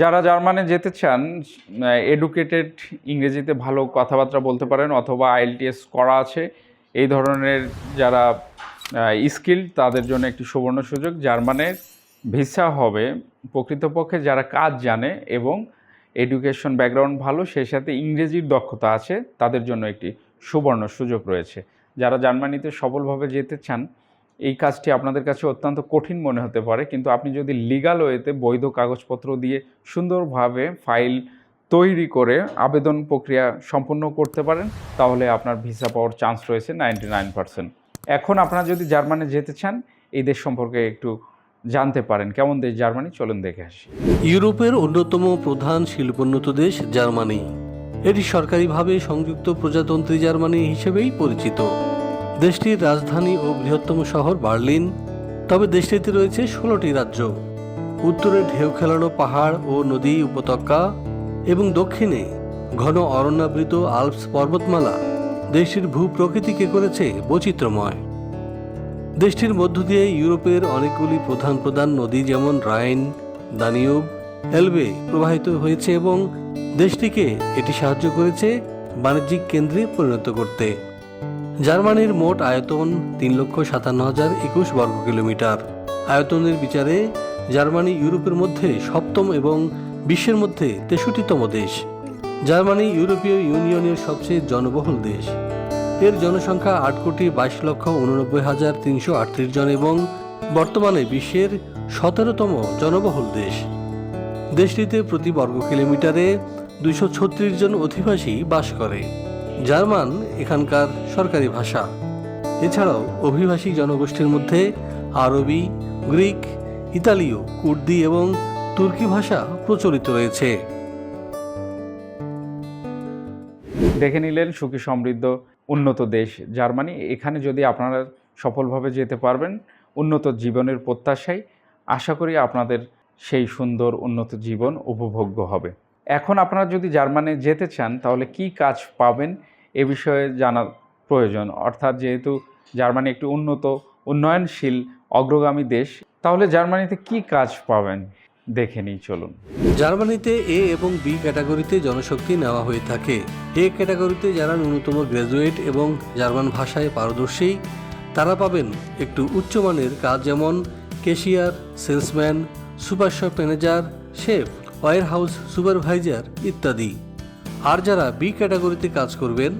যারা জার্মানে যেতে চান এডুকেটেড ইংরেজিতে ভালো কথাবার্তা বলতে পারেন অথবা আইএলটিএস করা আছে, এই ধরনের যারা স্কিল তাদের জন্য একটি সুবর্ণ সুযোগ। জার্মানের ভিসা হবে প্রকৃতপক্ষে যারা কাজ জানে এবং এডুকেশন ব্যাকগ্রাউন্ড ভালো, সেই সাথে ইংরেজির দক্ষতা আছে, তাদের জন্য একটি সুবর্ণ সুযোগ রয়েছে। যারা জার্মানিতে সফলভাবে যেতে চান এই কাজটি আপনাদের কাছে অত্যন্ত কঠিন মনে হতে পারে, কিন্তু আপনি যদি লিগাল ওয়েতে বৈধ কাগজপত্র দিয়ে সুন্দরভাবে ফাইল তৈরি করে আবেদন প্রক্রিয়া সম্পন্ন করতে পারেন, তাহলে আপনার ভিসা পাওয়ার চান্স রয়েছে নাইনটি নাইন পার্সেন্ট এখন আপনারা যদি জার্মানি যেতে চান, এই দেশ সম্পর্কে একটু জানতে পারেন। কেমন দেশ জার্মানি? চলুন দেখে আসি। ইউরোপের অন্যতম প্রধান শিল্পোন্নত দেশ জার্মানি। এটি সরকারিভাবে সংযুক্ত প্রজাতন্ত্রী জার্মানি হিসেবেই পরিচিত। দেশটির রাজধানী ও বৃহত্তম শহর বার্লিন, তবে দেশটিতে রয়েছে ষোলোটি রাজ্য। উত্তরে ঢেউ খেলানো পাহাড় ও নদী উপত্যকা এবং দক্ষিণে ঘন অরণ্যাবৃত আলপস পর্বতমালা। দেশটির ভূপ্রকৃতিকে করেছে বৈচিত্র্যময়। দেশটির মধ্য দিয়ে ইউরোপের অনেকগুলি প্রধান প্রধান নদী যেমন রাইন, দানিউব, এলবে প্রবাহিত হয়েছে এবং দেশটিকে এটি সাহায্য করেছে বাণিজ্যিক কেন্দ্রে পরিণত করতে। জার্মানির মোট আয়তন তিন লক্ষ সাতান্ন হাজার একুশ বর্গ কিলোমিটার। আয়তনের বিচারে জার্মানি ইউরোপের মধ্যে সপ্তম এবং বিশ্বের মধ্যে তেষট্টিতম দেশ। জার্মানি ইউরোপীয় ইউনিয়নের সবচেয়ে জনবহুল দেশ। এর জনসংখ্যা আট কোটি বাইশ লক্ষ উননব্বই হাজার তিনশো আটত্রিশ জন এবং বর্তমানে বিশ্বের সতেরোতম জনবহুল দেশ। দেশটিতে প্রতি বর্গ কিলোমিটারে দুইশো ছত্রিশ জন অধিবাসী বাস করে। জার্মান এখানকার সরকারি ভাষা। এছাড়াও অভিবাসী জনগোষ্ঠীর মধ্যে আরবি, গ্রিক, ইতালীয়, কুর্দি এবং তুর্কি ভাষা প্রচলিত রয়েছে। দেখে নিলেন সুখী সমৃদ্ধ উন্নত দেশ জার্মানি। এখানে যদি আপনারা সফলভাবে যেতে পারবেন উন্নত জীবনের প্রত্যাশায়, আশা করি আপনাদের সেই সুন্দর উন্নত জীবন উপভোগ্য হবে। এখন আপনারা যদি জার্মানি যেতে চান, তাহলে কি কাজ পাবেন এ বিষয়ে জানার প্রয়োজন। অর্থাৎ যেহেতু জার্মানি একটি উন্নত, উন্নয়নশীল, অগ্রগামী দেশ, তাহলে জার্মানিতে কি কাজ পাবেন? দেখে নিই, চলুন। জার্মানিতে এ এবং বি ক্যাটাগরিতে জনশক্তি নেওয়া হয়ে থাকে। এ ক্যাটাগরিতে যারা ন্যূনতম গ্র্যাজুয়েট এবং জার্মান ভাষায় পারদর্শী, তারা পাবেন একটু উচ্চমানের কাজ যেমন cashier, salesman super shop manager, chef warehouse supervisor ইত্যাদি। আর যারা বি ক্যাটাগরিতে কাজ করবেন,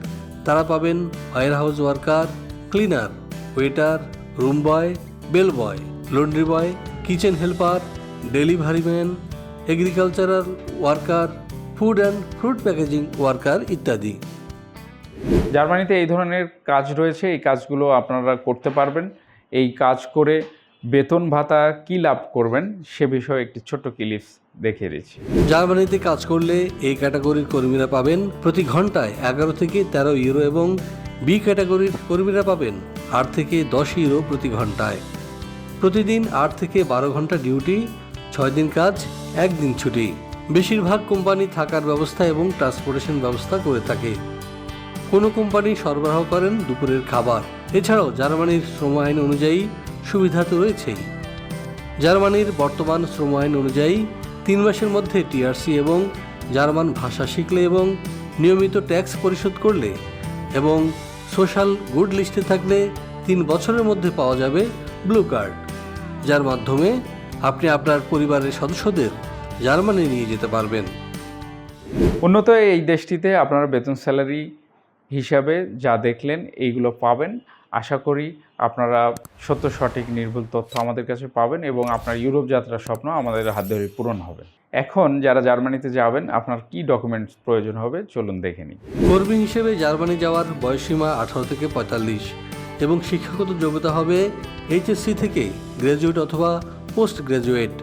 তারা পাবেন warehouse worker cleaner waiter room boy bell boy laundry boy kitchen helper delivery man agricultural worker food and fruit packaging worker ইত্যাদি। জার্মানিতে এই ধরনের কাজ রয়েছে, এই কাজগুলো আপনারা করতে পারবেন। এই কাজ করে বেতন ভাতা কী লাভ করবেন সে বিষয়ে একটি ছোট্ট ক্লিপস দেখিয়ে দিচ্ছি। জার্মানিতে কাজ করলে এই ক্যাটাগরির কর্মীরা পাবেন প্রতি ঘন্টায় এগারো থেকে তেরো ইউরো এবং বি ক্যাটাগরির কর্মীরা পাবেন আট থেকে দশ ইউরো প্রতি ঘন্টায়। প্রতিদিন আট থেকে বারো ঘণ্টা ডিউটি, ছয় দিন কাজ, একদিন ছুটি। বেশিরভাগ কোম্পানি থাকার ব্যবস্থা এবং ট্রান্সপোর্টেশন ব্যবস্থা করে থাকে। কোনো কোম্পানি সরবরাহ করেন দুপুরের খাবার। এছাড়াও জার্মানির শ্রম আইন অনুযায়ী সুবিধা তো রয়েছেই। জার্মানির বর্তমান শ্রম আইন অনুযায়ী তিন মাসের মধ্যে টিআরসি এবং জার্মান ভাষা শিখলে এবং নিয়মিত ট্যাক্স পরিশোধ করলে এবং সোশ্যাল গুড লিস্টে থাকলে তিন বছরের মধ্যে পাওয়া যাবে ব্লু কার্ড। যার মাধ্যমে আপনি আপনার পরিবারের সদস্যদের জার্মানি নিয়ে যেতে পারবেন। উন্নত এই দেশটিতে আপনার বেতন স্যালারি হিসাবে যা দেখলেন, এইগুলো পাবেন। আশা করি আপনারা সত্য, সঠিক, নির্ভুল তথ্য আমাদের কাছে পাবেন এবং আপনার ইউরোপ যাত্রার স্বপ্ন আমাদের হাত ধরে পূরণ হবে। এখন যারা জার্মানিতে যাবেন, আপনার কি ডকুমেন্টস প্রয়োজন হবে চলুন দেখে নিই। কর্মী হিসেবে জার্মানি যাওয়ার বয়সসীমা আঠারো থেকে পঁয়তাল্লিশ এবং শিক্ষাগত যোগ্যতা হবে এইচএসসি থেকে গ্র্যাজুয়েট অথবা পোস্ট গ্র্যাজুয়েট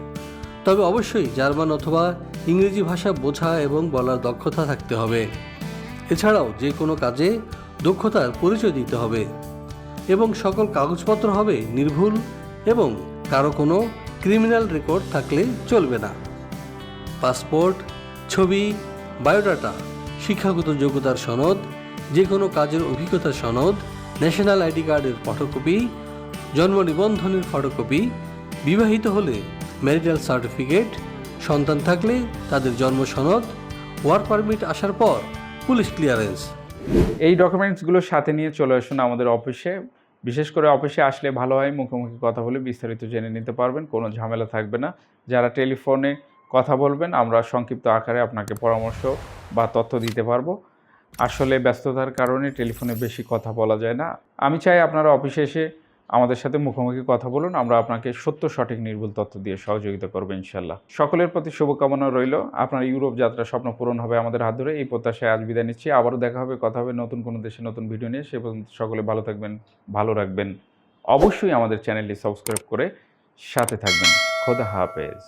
তবে অবশ্যই জার্মান অথবা ইংরেজি ভাষা বোঝা এবং বলার দক্ষতা থাকতে হবে। এছাড়াও যে কোনো কাজে দক্ষতার পরিচয় দিতে হবে এবং সকল কাগজপত্র হবে নির্ভুল এবং কারও কোনো ক্রিমিনাল রেকর্ড থাকলে চলবে না। পাসপোর্ট, ছবি, বায়োডাটা, শিক্ষাগত যোগ্যতার সনদ, যে কোনো কাজের অভিজ্ঞতার সনদ, ন্যাশনাল আইডি কার্ডের ফটোকপি, জন্ম নিবন্ধনের ফটোকপি, বিবাহিত হলে ম্যারিটাল সার্টিফিকেট, সন্তান থাকলে তাদের জন্ম সনদ, ওয়ার্ক পারমিট আসার পর পুলিশ ক্লিয়ারেন্স এই ডকুমেন্টসগুলো সাথে নিয়ে চলে আসুন আমাদের অফিসে বিশেষ করে অফিসে আসলে ভালো হয় মুখোমুখি কথা বলে বিস্তারিত জেনে নিতে পারবেন, কোনো ঝামেলা থাকবে না। যারা টেলিফোনে কথা বলবেন, আমরা সংক্ষিপ্ত আকারে আপনাকে পরামর্শ বা তথ্য দিতে পারব। আসলে ব্যস্ততার কারণে টেলিফোনে বেশি কথা বলা যায় না। আমি চাই আপনারা অফিসে এসে আমাদের সাথে মুখোমুখি কথা বলুন, আমরা আপনাকে সত্য, সঠিক, নির্ভুল তথ্য দিয়ে সহযোগিতা করব ইনশাল্লাহ সকলের প্রতি শুভকামনা রইল। আপনার ইউরোপ যাত্রা স্বপ্ন পূরণ হবে আমাদের হাত ধরে। এই প্রত্যাশায় আজ বিদায় নিচ্ছি। আবারও দেখা হবে, কথা হবে নতুন কোনো দেশে নতুন ভিডিও নিয়ে। সে পর্যন্ত সকলে ভালো থাকবেন, ভালো রাখবেন। অবশ্যই আমাদের চ্যানেলটি সাবস্ক্রাইব করে সাথে থাকবেন। খোদা হাফেজ।